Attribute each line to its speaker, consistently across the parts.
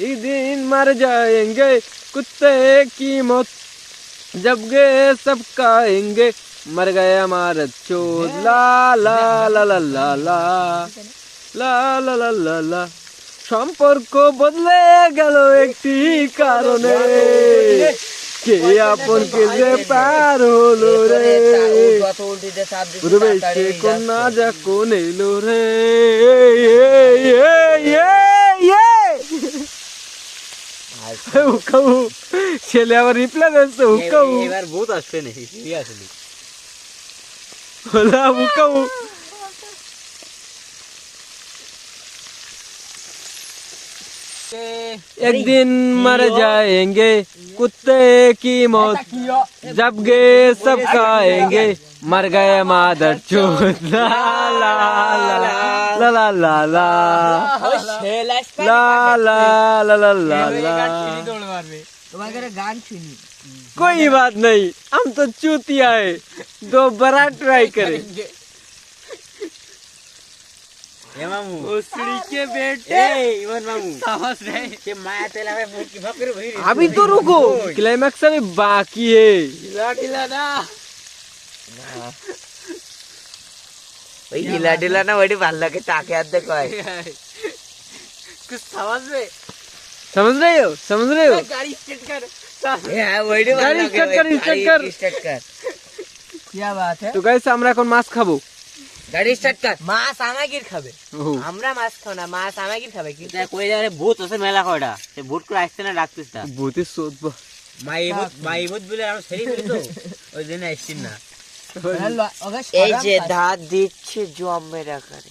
Speaker 1: एक दिन मर जाएंगे कुत्ते की मौत जब गे सब खाएंगे मर गया हमारा चोद ला ला ला ला ला ला লা লা লা লা লা সম্পর্ক বদলে গেল একটি কারণে কে আপন কে যে পার হলো রে বুঝবে সে কন্যা যা কোন এলো রে উকাউ ছেলে আবার রিপ্লাই দিচ্ছে উকাউ
Speaker 2: এবার ভূত আসছে নাকি কি আসলে
Speaker 1: হলা উকাউ एक दिन मर जाएंगे कुत्ते की मौत जब गए सब खाएंगे मर गए मादर चोत ला ला ला ला ला ला ला ला ला ला ला ला कोई बात नहीं हम तो चूतिया है। दोबारा ट्राई करेंगे
Speaker 2: ए मामू।
Speaker 1: उसड़ी के बेटे।
Speaker 2: इवन मामू। समझ रहे के माया तेला में मुँह की फकर भई
Speaker 1: अभी तो रुको। क्लाइमैक्स अभी बाकी है।
Speaker 2: ढीला ढीला ना। ওই ঢিলা ঢিলা ना ওইটি ভাল লাগে তাকে আর দেখো कुछ समझ में
Speaker 1: समझ रहे हो समझ रहे हो
Speaker 2: गाड़ी स्टार्ट कर হ্যাঁ ওইটি ভাল
Speaker 1: গাড়ি
Speaker 2: লাগে
Speaker 1: start কর, start কর।
Speaker 2: স্টার্ট কর क्या बात है
Speaker 1: তো গাইস আমরা এখন মাছ খাবো
Speaker 2: গাড়ি স্টার্ট কর মাছ আমাগির খাবে
Speaker 1: ওহো,
Speaker 2: আমরা মাছ খাও না মাছ আমাগির খাবে কি কই যাবে ভূত আছে মেলা কয়টা সে ভূত করে আসছে না ডাকতিস না
Speaker 1: ভূতের সোদবা
Speaker 2: মাইমুত মাইমুত বলে আর সেরি বলি তো ওই দিন আসছিস না
Speaker 3: এই যে ধার দিচ্ছে জমেরা করে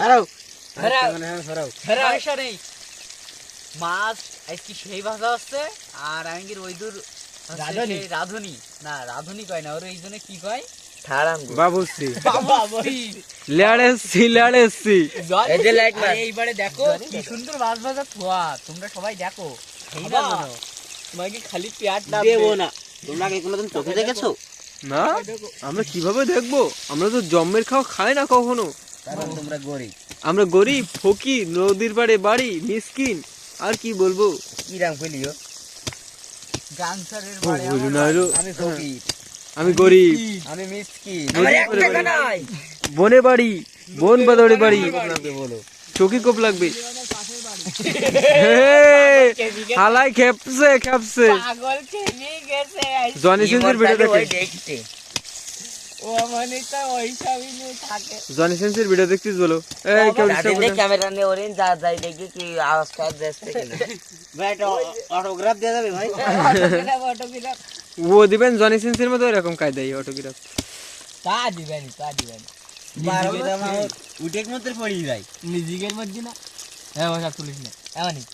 Speaker 2: হারাও
Speaker 4: মাছ আজকে সেই হচ্ছে আর আঙ্গির ওই দূর
Speaker 2: রাঁধুনি।
Speaker 4: রাধুনি। না রাধুনি কয় না ওর এই জন্য কি কয়?
Speaker 1: বাবুশ্রী লেড়েছি লেড়েছি
Speaker 2: এই যে লাইট মার
Speaker 4: এইবারে দেখো কি সুন্দর মাছ ভাজা থোয়া তোমরা সবাই দেখো।
Speaker 2: এই না
Speaker 4: খাবা? তোমাকে খালি পেঁয়াজ
Speaker 2: দেবো না। তোমরা কি কোনোদিন চোখে দেখেছ?
Speaker 1: না আমরা কীভাবে দেখব? আমরা তো জম্মের খাওয়া খাই না কখনো।
Speaker 2: কারণ তোমরা গরিব।
Speaker 1: আমরা গরিব ফকির নদীর পাড়ে বাড়ি মিসকিন আর কি বলব?
Speaker 2: কি রাম কইলিও
Speaker 4: গাংসারের
Speaker 1: ও,
Speaker 4: বাড়ি
Speaker 2: আমি ফকির।
Speaker 1: আমি গরিব।
Speaker 2: আমি মিসকিন।
Speaker 1: বনে বাড়ি বন বাদড়ে বাড়ি।
Speaker 2: বলো।
Speaker 1: চকি কোপ লাগবে। হে, হালাই খেপছে খেপছে।
Speaker 4: পাগল খেয়ে গেছে।
Speaker 1: জনি সিন্সের ভিডিও দেখে।
Speaker 2: দেখতে।
Speaker 4: ও মানে তো ওই নিয়ে থাকে।
Speaker 1: জনি সিন্সের ভিডিও দেখছিস বলো? এই কেউ disturb
Speaker 3: ক্যামেরা নিয়ে ওরেন যা যাই দেখি কি আওয়াজ কাজ যাচ্ছে কিনা।
Speaker 2: ভাই অটোগ্রাফ দিয়ে যাবে ভাই?
Speaker 4: অটোগ্রাফ অটোগ্রাফ
Speaker 1: ও দিবেন জনি সিন্সের মতো এরকম কায়দাই অটোগ্রাফ
Speaker 4: তা দিবেন তা দিবেন
Speaker 2: বারো বিঘা মাছ উঠেক মধ্যে পড়ি ভাই
Speaker 4: নিজের মধ্যে না? হ্যাঁ বসা তুলিস না। এমনই।